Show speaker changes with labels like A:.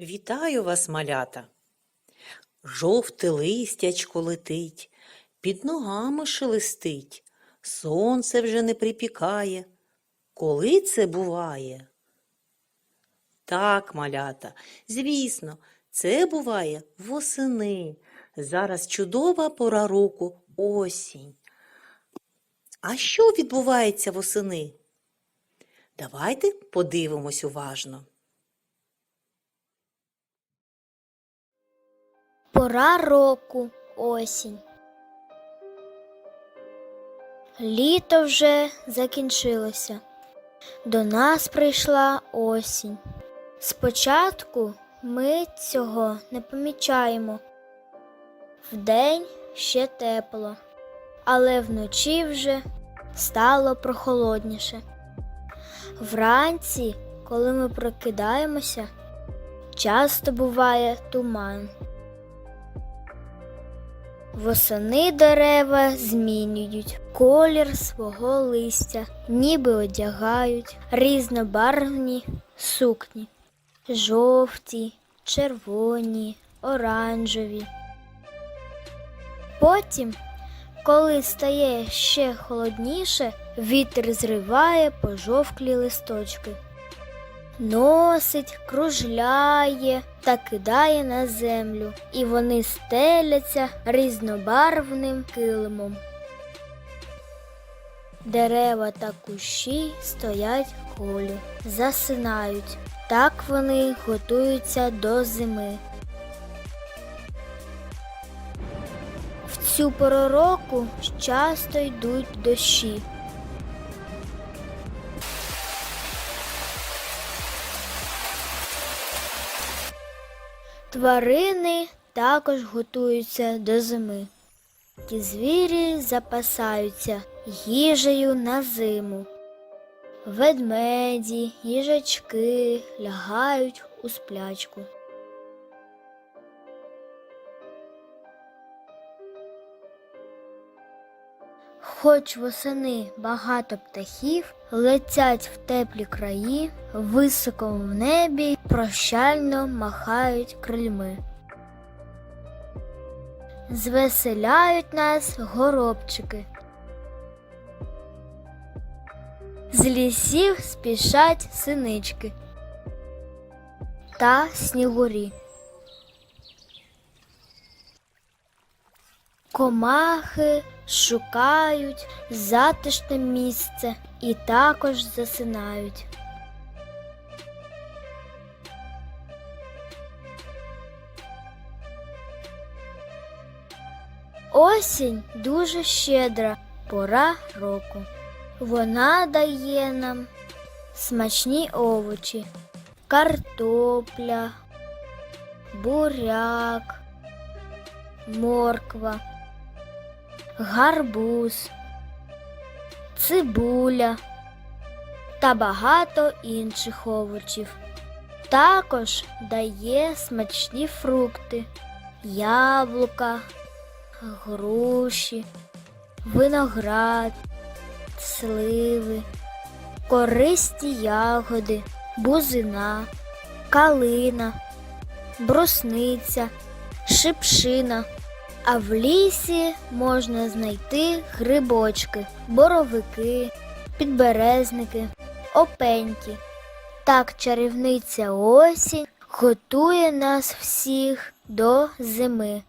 A: Вітаю вас, малята. Жовте листячко летить, під ногами шелестить, сонце вже не припікає. Коли це буває? Так, малята, звісно, це буває восени. Зараз чудова пора року осінь. А що відбувається восени? Давайте подивимось уважно.
B: Пора року осінь. Літо вже закінчилося. До нас прийшла осінь. Спочатку ми цього не помічаємо. Вдень ще тепло, але вночі вже стало прохолодніше. Вранці, коли ми прокидаємося, часто буває туман. Восени дерева змінюють колір свого листя, ніби одягають різнобарвні сукні жовті, червоні, оранжеві. Потім, коли стає ще холодніше, вітер зриває пожовклі листочки, носить, кружляє та кидає на землю, і вони стеляться різнобарвним килимом. Дерева та кущі стоять колі, засинають. Так вони готуються до зими. В цю пору часто йдуть дощі. Тварини також готуються до зими. Ті звірі запасаються їжею на зиму. Ведмеді, їжачки лягають у сплячку. Хоч восени багато птахів летять в теплі краї, високо в небі прощально махають крильми. Звеселяють нас горобчики. З лісів спішать синички та снігурі. Комахи шукають затишне місце і також засинають. Осінь дуже щедра пора року. Вона дає нам смачні овочі, картопля, буряк, морква, гарбуз, цибуля та багато інших овочів. Також дає смачні фрукти, яблука, груші, виноград, сливи, користі ягоди, бузина, калина, брусниця, шипшина. А в лісі можна знайти грибочки, боровики, підберезники, опеньки. Так чарівниця осінь готує нас всіх до зими.